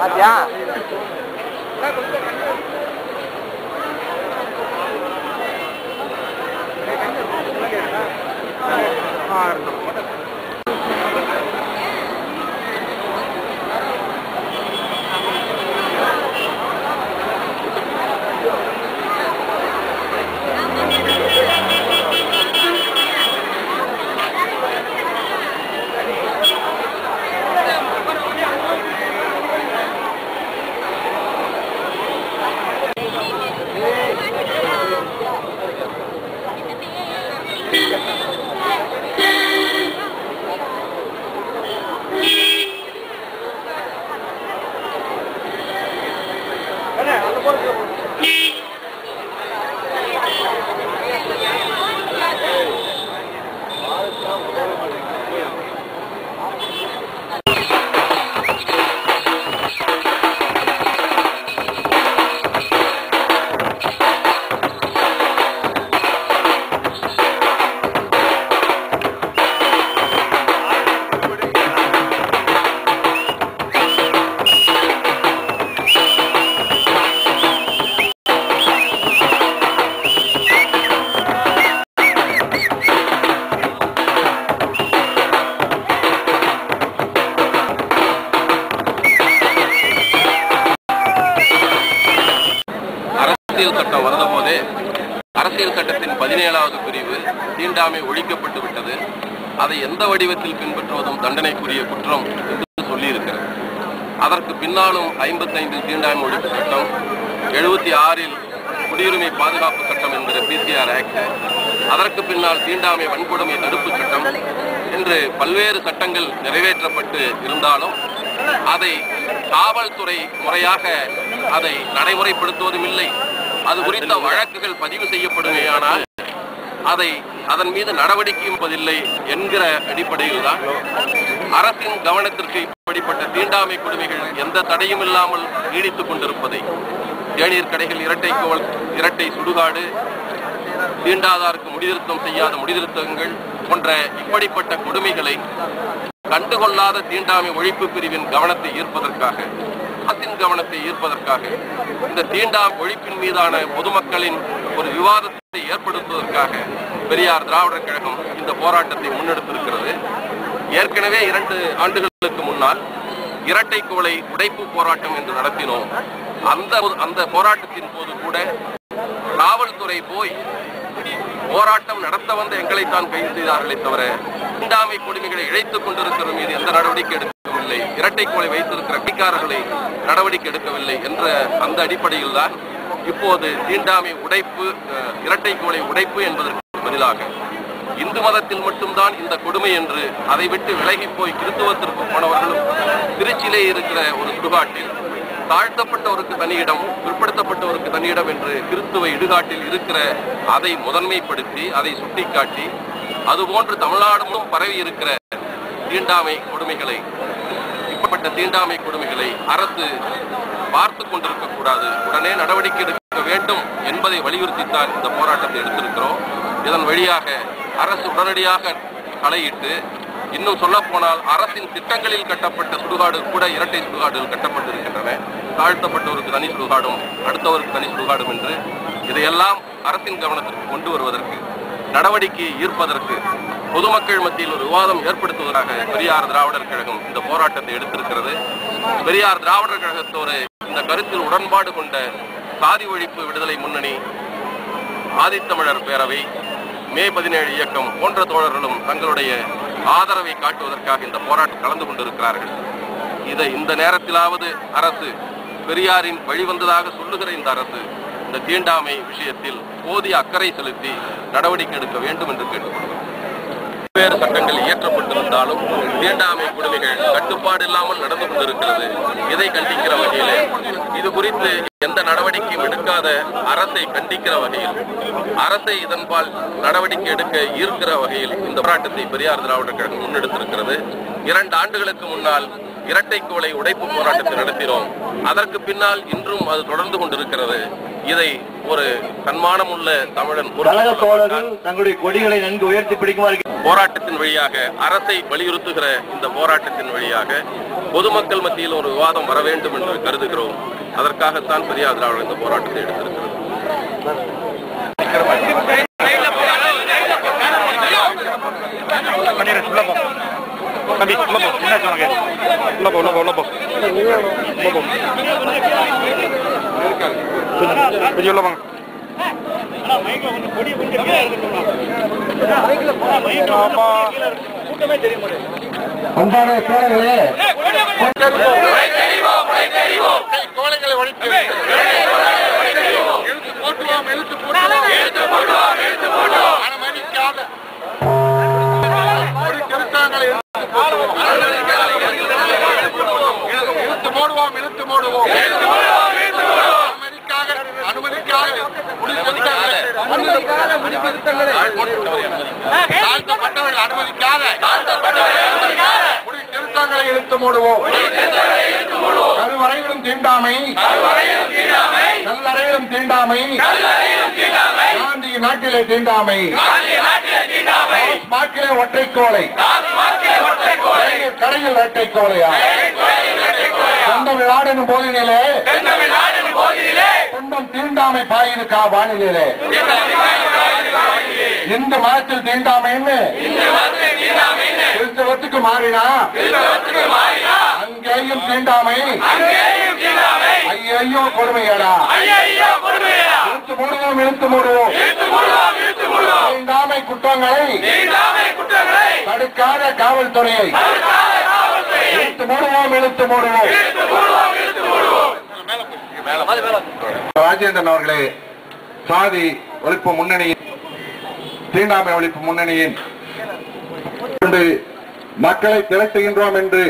Adiar. பதினேழாவது பிரிவு தீண்டாமை ஒழிக்கப்பட்டு விட்டது. அதை எந்த வடிவத்தில் பின்பற்றுவதும் தண்டனைக்குரிய குற்றம் என்று சொல்லியிருக்கிறது. அதற்கு பின்னாலும் ஐம்பத்தைந்தில் தீண்டாமை ஒழிப்பு சட்டம் எழுபத்தி ஆறில் குடியுரிமை பாதுகாப்பு சட்டம் என்கிற பிசிஆர் ஆக்ட் அதற்கு பின்னால் தீண்டாமை வன்கொடுமை தடுப்பு சட்டம் என்று பல்வேறு சட்டங்கள் நிறைவேற்றப்பட்டு இருந்தாலும் அதை காவல்துறை முறையாக அதை நடைமுறைப்படுத்துவதும் இல்லை. அது குறித்த வழக்குகள் பதிவு செய்யப்படுமேயானால் அதை அதன் மீது நடவடிக்கை என்பதில்லை என்கிற அடிப்படையில் தான் அரசின் கவனத்திற்கு இப்படிப்பட்ட தீண்டாமை கொடுமைகள் எந்த தடையும் இல்லாமல் நீடித்துக் கொண்டிருப்பதை. தேநீர் கடைகள் இரட்டை கோவல் இரட்டை சுடுகாடு தீண்டாதாருக்கு முடிதிருத்தம் செய்யாத முடிதிருத்தங்கள் போன்ற இப்படிப்பட்ட கொடுமைகளை கண்டுகொள்ளாத தீண்டாமை ஒழிப்பு பிரிவின் கவனத்தை ஈர்ப்பதற்காக அரசின் கவனத்தை ஈர்ப்பதற்காக இந்த தீண்டாம் ஒழிப்பின் மீதான பொதுமக்களின் ஒரு விவாதத்தை ஏற்படுத்துவதற்காக பெரியார் திராவிடர் கழகம் இந்த போராட்டத்தை முன்னெடுத்திருக்கிறது. ஏற்கனவே இரண்டு ஆண்டுகளுக்கு முன்னால் இரட்டை கோலை உடைப்பு போராட்டம் என்று நடத்தினோம். அந்த அந்த போராட்டத்தின் போது கூட காவல்துறை போய் போராட்டம் நடத்த வந்த எங்களைத்தான் கைது செய்தார்களே தவிர தீண்டாமை கொடுமைகளை இழைத்துக் கொண்டிருக்கிற மீது எந்த நடவடிக்கை எடுக்க எடுக்கவில்லை. இரட்டை கோலை வைத்திருக்கிற கைக்காரர்களை நடவடிக்கை எடுக்கவில்லை என்ற அந்த அடிப்படையில் தான் இப்போது தீண்டாமை உடைப்பு இரட்டை கோலை உடைப்பு என்பதற்கு பதிலாக இந்து மதத்தில் மட்டும்தான் இந்த கொடுமை என்று அதை விட்டு விலகி போய் கிறிஸ்துவத்திற்கு போனவர்களும் திருச்சியிலே இருக்கிற ஒரு சுடுகாட்டில் தாழ்த்தப்பட்டவருக்கு தனியிடம் பிற்படுத்தப்பட்டவருக்கு தனியிடம் என்று கிறிஸ்துவ இடுகாட்டில் இருக்கிற அதை முதன்மைப்படுத்தி அதை சுட்டிக்காட்டி அதுபோன்று தமிழ்நாடு பரவி இருக்கிற தீண்டாமை கொடுமைகளை இப்படிப்பட்ட தீண்டாமை கொடுமைகளை அரசு பார்த்து கொண்டிருக்க கூடாது. உடனே நடவடிக்கை எடுக்க வேண்டும் என்பதை வலியுறுத்தித்தான் இந்த போராட்டத்தை எடுத்திருக்கிறோம். இதன் வழியாக அரசு உடனடியாக தலையிட்டு இன்னும் சொல்ல போனால் அரசின் திட்டங்களில் கட்டப்பட்ட சுடுகாடு கூட இரட்டை சுடுகாடுகள் கட்டப்பட்டிருக்கின்றன. தாழ்த்தப்பட்டவருக்கு தனி சுடுகாடும் அடுத்தவருக்கு தனி சுடுகாடும் என்று இதையெல்லாம் அரசின் கவனத்திற்கு கொண்டு வருவதற்கு நடவடிக்கையை ஈர்ப்பதற்கு பொதுமக்கள் மத்தியில் ஒரு விவாதம் ஏற்படுத்துவதற்காக பெரியார் திராவிடர் கழகம் இந்த போராட்டத்தை எடுத்திருக்கிறது. பெரியார் திராவிடர் கழகத்தோடு இந்த கருத்தில் உடன்பாடு கொண்ட சாதி ஒழிப்பு விடுதலை முன்னணி ஆதித்தமிழர் பேரவை மே பதினேழு இயக்கம் போன்ற தோழர்களும் தங்களுடைய ஆதரவை காட்டுவதற்காக இந்த போராட்டம் கலந்து கொண்டிருக்கிறார்கள். இதை இந்த நேரத்திலாவது அரசு பெரியாரின் வழிவந்ததாக சொல்லுகிற இந்த அரசு இந்த தீண்டாமை விஷயத்தில் போதிய அக்கறை செலுத்தி நடவடிக்கை எடுக்க வேண்டும் என்று கேட்டுக்கொள்கிறோம். பல்வேறு சட்டங்கள் இயற்றப்பட்டிருந்தாலும் தீண்டாமை கொடுமைகள் கட்டுப்பாடு இல்லாமல் நடந்து கொண்டிருக்கிறது. இதை கண்டிக்கிற வகையிலே இது குறித்து எந்த நடவடிக்கையும் எடுக்காத அரசை கண்டிக்கிற வகையில் அரசை இதன்பால் நடவடிக்கை எடுக்க ஈர்க்கிற வகையில் இந்த போராட்டத்தை பெரியார் திராவிடர் கழகம் முன்னெடுத்திருக்கிறது. இரண்டு ஆண்டுகளுக்கு முன்னால் இரட்டை கோலை உடைப்பு போராட்டத்தை நடத்தினோம். அதற்கு பின்னால் இன்றும் அது தொடர்ந்து கொண்டிருக்கிறது. இதை ஒரு தன்மானமுள்ள தமிழன் தங்களுடைய கொடிகளை நன்கு உயர்த்தி பிடிக்குமாறு போராட்டத்தின் வழியாக அரசை வலியுறுத்துகிற இந்த போராட்டத்தின் வழியாக பொதுமக்கள் மத்தியில் ஒரு விவாதம் வர வேண்டும் என்று கருதுகிறோம். அதற்காகத்தான் பெரியார் திராவிடர் இந்த போராட்டத்தை எடுத்திருக்கிறது. தம்பி உள்ள போ என்ன சொன்னாங்க உள்ள போ. உள்ள போ உள்ள போ உள்ள போ. கொஞ்சம் கொஞ்சம் உள்ள வாங்க. ஆமா அன்பான தோழர்களே கோழைகளை ஒழித்து எழுத்து போட்டுவோம் எழுத்து போட்டுவோம். அனுமதிக்காத ஒரு திருத்தங்களை எழுத்து போடுவோம் இழுத்து மூடுவோம் இழுத்து மூடுவோம் அனுமதிக்காக அனுமதிக்காக குடி திருத்தங்களை தாழ்த்தப்பட்டவர்கள் அனுமதிக்காத. குடி திருத்தங்களை இழுத்து மூடுவோம் கருவறையிலும் தீண்டாமை. கல்லறையிலும் தீண்டாமை. காந்தி நாட்டிலே தீண்டாமை. மாக்கிலே ஒற்றைக்கோளை. கடையில் இரட்டைக்கோளையா? சொந்த விழாடினும் போதினிலே. துன்பம் தீண்டாமை பாயிருக்கா வானிலே இந்த மதத்தில் தீண்டாமைன்னு கிறிஸ்தவத்துக்கு மாறினா? அங்கேயும் தீண்டாமை. ஐயோ கொடுமையடா. இழுத்து மூடுவோம் இழுத்து மூடுவோம் தீண்டாமை குற்றங்களை தடுக்காத காவல்துறையை இழுத்து மூடுவோம் இழுத்து மூடுவோம் ராஜேந்திரன் அவர்களே சாதி ஒழிப்பு முன்னணியின் தீண்டாமை ஒழிப்பு முன்னணியின் கொண்டு மக்களை திரட்டுகின்றோம் என்று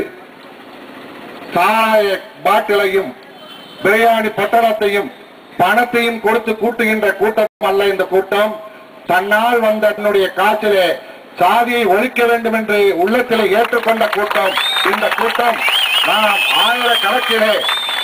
சாராய பாட்டிலையும் பிரியாணி பட்டணத்தையும் பணத்தையும் கொடுத்து கூட்டுகின்ற கூட்டம் அல்ல இந்த கூட்டம். தன்னால் வந்த தன்னுடைய காசிலே சாதியை ஒழிக்க வேண்டும் என்று உள்ளத்திலே ஏற்றுக்கொண்ட கூட்டம் இந்த கூட்டம். நாம் ஆயிரக்கணக்கிலே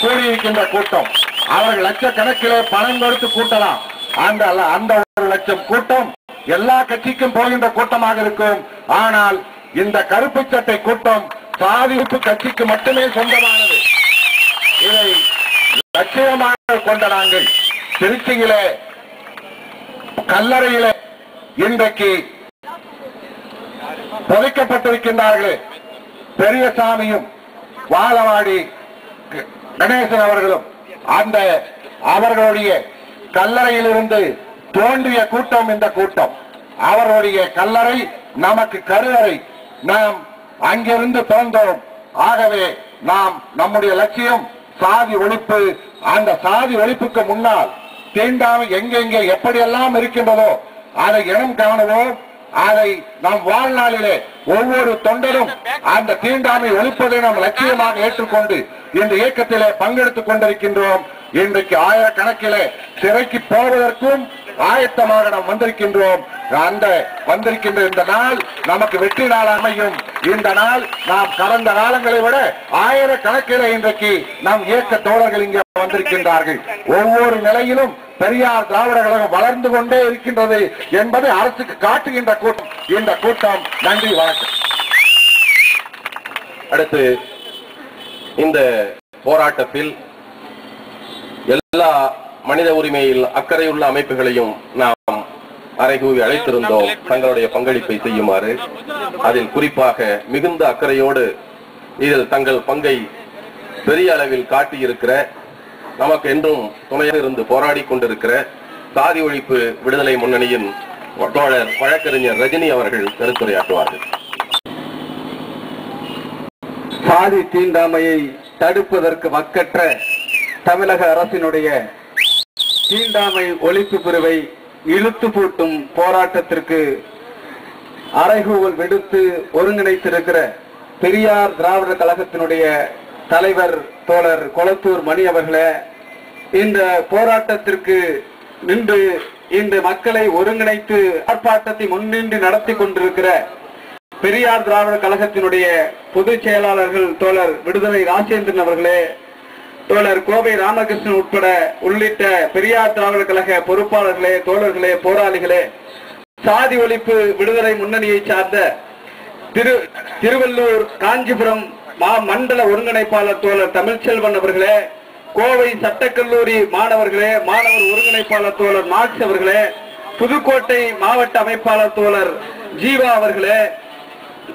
கூடியிருக்கின்ற கூட்டம். அவர்கள் லட்சக்கணக்கிலே பணம் கொடுத்து கூட்டலாம். அந்த அந்த ஒரு லட்சம் கூட்டம் எல்லா கட்சிக்கும் போகின்ற கூட்டமாக இருக்கும். ஆனால் இந்த கருப்பு சட்டை கூட்டம் பாதுகாப்பு கட்சிக்கு மட்டுமே சொந்தமானது. இதை லட்சியமாக கொண்ட நாங்கள் திருச்சியிலே கல்லறையிலே இன்றைக்கு புதைக்கப்பட்டிருக்கின்றார்கள். பெரியசாமியும் வாழவாடி க- கணேசன் அவர்களும் அந்த அவர்களுடைய கல்லறையிலிருந்து தோன்றிய கூட்டம் இந்த கூட்டம். அவருடைய கல்லறை நமக்கு கருவறை நாம் அங்கிருந்து பிறந்தோம் ஆகவே நாம் நம்முடைய லட்சியம் சாதி ஒழிப்பு. அந்த சாதி ஒழிப்புக்கு முன்னால் தீண்டாமை எங்கெங்கே எப்படியெல்லாம் இருக்கின்றதோ அதை இனம் காணுவோம். அதை நம் வாழ்நாளிலே ஒவ்வொரு தொண்டரும் அந்த தீண்டாமை ஒழிப்பதை நாம் லட்சியமாக ஏற்றுக்கொண்டு இந்த இயக்கத்திலே பங்கெடுத்துக் கொண்டிருக்கின்றோம். இன்றைக்கு ஆயிரக்கணக்கிலே சிறைக்கு போவதற்கும் ஆயத்தமாக நாம் வந்திருக்கின்றோம். அந்த வந்திருக்கின்ற இந்த நாள் நமக்கு வெற்றி நாள் அமையும். இந்த நாள் நாம் கடந்த காலங்களை விட ஆயிரக்கணக்கிலே இன்றைக்கு நம் இயக்க தோழர்கள் இங்கே வந்திருக்கின்றார்கள். ஒவ்வொரு நிலையிலும் பெரியார் திராவிட கழகம் வளர்ந்து கொண்டே இருக்கின்றது என்பதை அரசுக்கு காட்டுகின்ற கூட்டம். இந்த கூட்டம் நன்றி வணக்கம். அடுத்து இந்த போராட்டத்தில் எல்லா மனித உரிமையில் அக்கறையுள்ள அமைப்புகளையும் நாம் அறைகூவி அழைத்திருந்தோம். தங்களுடைய பங்களிப்பை செய்யுமாறு. அதில் குறிப்பாக மிகுந்த அக்கறையோடு இதில் தங்கள் பங்கை பெரிய அளவில் காட்டியிருக்கிற நமக்கு என்றும் துணையாக இருந்து போராடி கொண்டிருக்கிற சாதி ஒழிப்பு விடுதலை முன்னணியின் தோழர் வழக்கறிஞர் ரஜினி அவர்கள் கருத்துரையாற்றுவார்கள். சாதி தீண்டாமையை தடுப்பதற்கு வக்கற்ற தமிழக அரசினுடைய தீண்டாமை ஒழிப்பு பிரிவை இழுத்து பூட்டும் போராட்டத்திற்கு அறைகூவல் விடுத்து ஒருங்கிணைத்திருக்கிற பெரியார் திராவிடர் கழகத்தினுடைய தலைவர் தோழர் கொளத்தூர் மணி அவர்களே இந்த போராட்டத்திற்கு நின்று இந்த மக்களை ஒருங்கிணைத்து ஆர்ப்பாட்டத்தை முன்னின்று நடத்தி கொண்டிருக்கிற பெரியார் திராவிட கழகத்தினுடைய பொதுச் செயலாளர்கள் தோழர் விடுதலை ராஜேந்திரன் அவர்களே தோழர் கோவை ராமகிருஷ்ணன் உட்பட உள்ளிட்ட பெரியார் திராவிட கழக பொறுப்பாளர்களே தோழர்களே போராளிகளே சாதி ஒழிப்பு விடுதலை முன்னணியை சார்ந்த திரு திருவள்ளூர் காஞ்சிபுரம் மா மண்டல ஒருங்கிணைப்பாளர் தோழர் தமிழ்ச்செல்வன் அவர்களே கோவை சட்டக்கல்லூரி மாணவர்களே மாணவர் ஒருங்கிணைப்பாளர் தோழர் மார்க்ஸ் அவர்களே புதுக்கோட்டை மாவட்ட அமைப்பாளர் தோழர் ஜீவா அவர்களே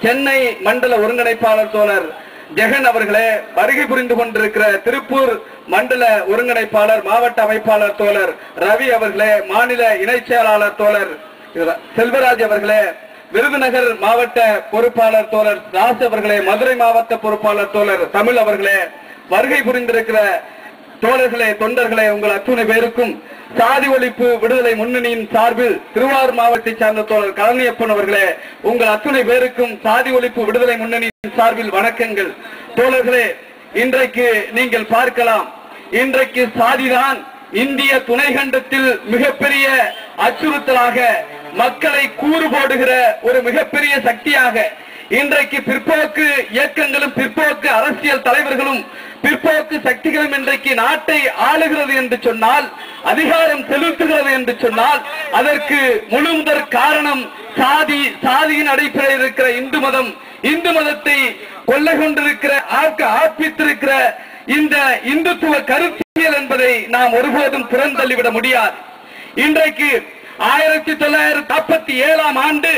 சென்னை மண்டல ஒருங்கிணைப்பாளர் தோழர் ஜெகன் அவர்களே வருகை புரிந்து கொண்டிருக்கிற திருப்பூர் மண்டல ஒருங்கிணைப்பாளர் மாவட்ட அமைப்பாளர் தோழர் ரவி அவர்களே மாநில இணைச் செயலாளர் தோழர் செல்வராஜ் அவர்களே விருதுநகர் மாவட்ட பொறுப்பாளர் தோழர் ராஜ் அவர்களே மதுரை மாவட்ட பொறுப்பாளர் தோழர் தமிழ் அவர்களே வருகை புரிந்திருக்கிற தோழர்களே தொண்டர்களே உங்கள் அத்துணை பேருக்கும் சாதி ஒழிப்பு விடுதலை முன்னணியின் சார்பில் திருவாரூர் மாவட்டத்தை சார்ந்த தோழர் கலனியப்பன் அவர்களே உங்கள் அத்துணை பேருக்கும் சாதி ஒழிப்பு விடுதலை முன்னணியின் சார்பில் வணக்கங்கள். தோழர்களே இன்றைக்கு நீங்கள் பார்க்கலாம் இன்றைக்கு சாதிதான் இந்திய துணைகண்டத்தில் மிகப்பெரிய அச்சுறுத்தலாக மக்களை கூறு போடுகிற ஒரு மிகப்பெரிய சக்தியாக இன்றைக்கு பிற்போக்கு இயக்கங்களும் பிற்போக்கு அரசியல் தலைவர்களும் பிற்போக்கு சக்திகளும் இன்றைக்கு நாட்டை ஆளுகிறது என்று சொன்னால் அதிகாரம் செலுத்துகிறது என்று சொன்னால் அதற்கு முழுமுதற் காரணம் சாதி சாதியின் அடிப்படையில் இருக்கிற இந்து மதம் இந்து மதத்தை கொள்ளை கொண்டிருக்கிற ஆக்க ஆப்பித்திருக்கிற இந்த இந்துத்துவ கருத்தியல் என்பதை நாம் ஒருபோதும் புறந்தள்ளிவிட முடியாது. இன்றைக்கு ஆயிரத்தி தொள்ளாயிரத்தி நாற்பத்தி ஏழாம் ஆண்டு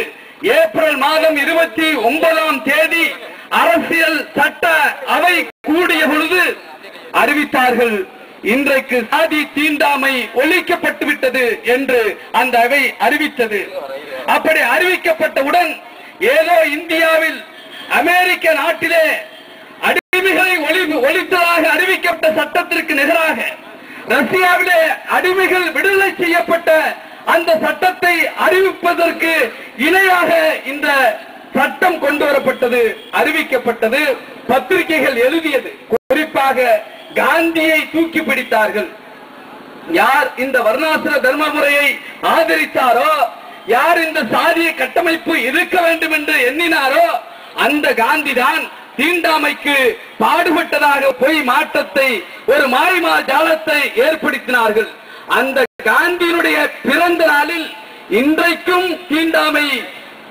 ஏப்ரல் மாதம் இருபத்தி ஒன்பதாம் தேதி அரசியல் சட்ட அவை கூடிய பொழுது அறிவித்தார்கள் இன்றைக்கு சாதி தீண்டாமை ஒழிக்கப்பட்டு விட்டது என்று அந்த அவை அறிவித்தது. அப்படி அறிவிக்கப்பட்டவுடன் ஏதோ இந்தியாவில் அமெரிக்க நாட்டிலே அடிமைகளை ஒளி ஒழித்ததாக அறிவிக்கப்பட்ட சட்டத்திற்கு நிகராக ரஷ்யாவிலே அடிமைகள் விடுதலை செய்யப்பட்ட அந்த சட்டத்தை அறிவிப்பதற்கு இணையாக இந்த சட்டம் கொண்டு வரப்பட்டது அறிவிக்கப்பட்டது பத்திரிகைகள் எழுதியது. குறிப்பாக காந்தியை தூக்கி பிடித்தார்கள். யார் இந்த வர்ணாசிர தர்ம முறையை ஆதரித்தாரோ யார் இந்த சாதிய கட்டமைப்பு இருக்க வேண்டும் என்று எண்ணினாரோ அந்த காந்தி தான் தீண்டாமைக்கு பாடுபட்டதாக பொய் மாற்றத்தை ஒரு மாய்மா ஜாலத்தை ஏற்படுத்தினார்கள். அந்த காந்தியினுடைய பிறந்த நாளில் இன்றைக்கும் தீண்டாமை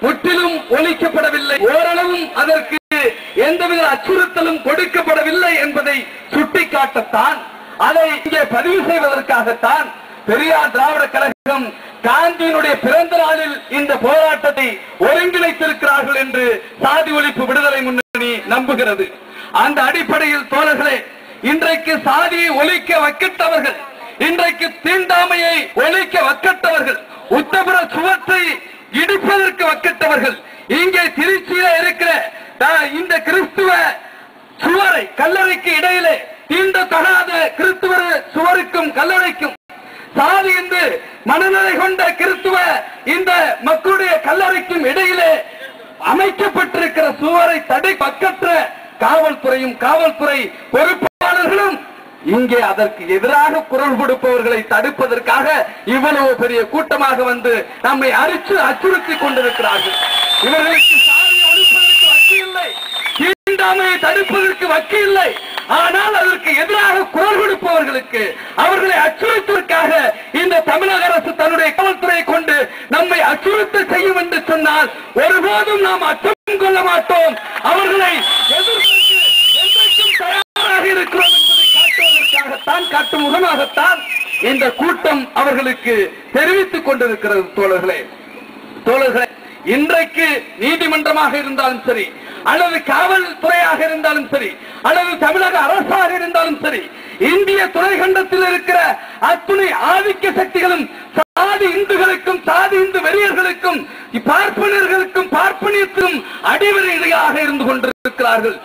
முற்றிலும் ஒழிக்கப்படவில்லை. ஓரளவும் அதற்கு எந்தவித அச்சுறுத்தலும் கொடுக்கப்படவில்லை என்பதை சுட்டிக்காட்டத்தான் அதை இங்கே பதிவு செய்வதற்காகத்தான் பெரியார் திராவிட கழகம் காந்தியினுடைய பிறந்த நாளில் இந்த போராட்டத்தை ஒருங்கிணைத்திருக்கிறார்கள் என்று சாதி ஒழிப்பு விடுதலை முன்னணி நம்புகிறது. அந்த அடிப்படையில் தோழர்களே இன்றைக்கு சாதியை ஒழிக்க வக்கிட்டவர்கள் இன்றைக்கு தீண்டாமையை ஒழிக்க வக்கட்டவர்கள் உத்தபுர கொடுப்பவர்களை தடுப்பதற்காக இவ்வளவு பெரிய கூட்டமாக வந்து நம்மை அரிச்சு அச்சுறுத்தி கொண்டிருக்கிறார்கள். இவர்களுக்கு சாதி ஒழிப்பதற்கு வக்கு இல்லை. தீண்டாமையை தடுப்பதற்கு வக்கி இல்லை. ஆனால் அதற்கு எதிராக குரல் கொடுப்பவர்களுக்கு அவர்களை அச்சுறுத்துவதற்காக இந்த தமிழக அரசு தன்னுடைய காவல்துறையை கொண்டு நம்மை அச்சுறுத்த செய்யும் என்று சொன்னால் ஒருபோதும் நாம் அச்சம் கொள்ள மாட்டோம். அவர்களை எதிர்ப்பதற்கு தயாராக இருக்கிறோம் என்பதை காட்டுவதற்காகத்தான் காட்டும் முகமாகத்தான் இந்த கூட்டம் அவர்களுக்கு தெரிவித்துக் கொண்டிருக்கிறது தோழர்களே. தோழர்களே இன்றைக்கு நீதிமன்றமாக இருந்தாலும் சரி அல்லது காவல்துறையாக இருந்தாலும் சரி அல்லது தமிழக அரசாக இருந்தாலும் சரி இந்திய துணைக்கண்டத்தில் இருக்கிற அத்துணை ஆதிக்க சக்திகளும் சாதி இந்துகளுக்கும் சாதி இந்து வெறியர்களுக்கும் பார்ப்பனர்களுக்கும் பார்ப்பனியத்திலும் அடிவரையாக இருந்து கொண்டிருக்கிறார்கள்.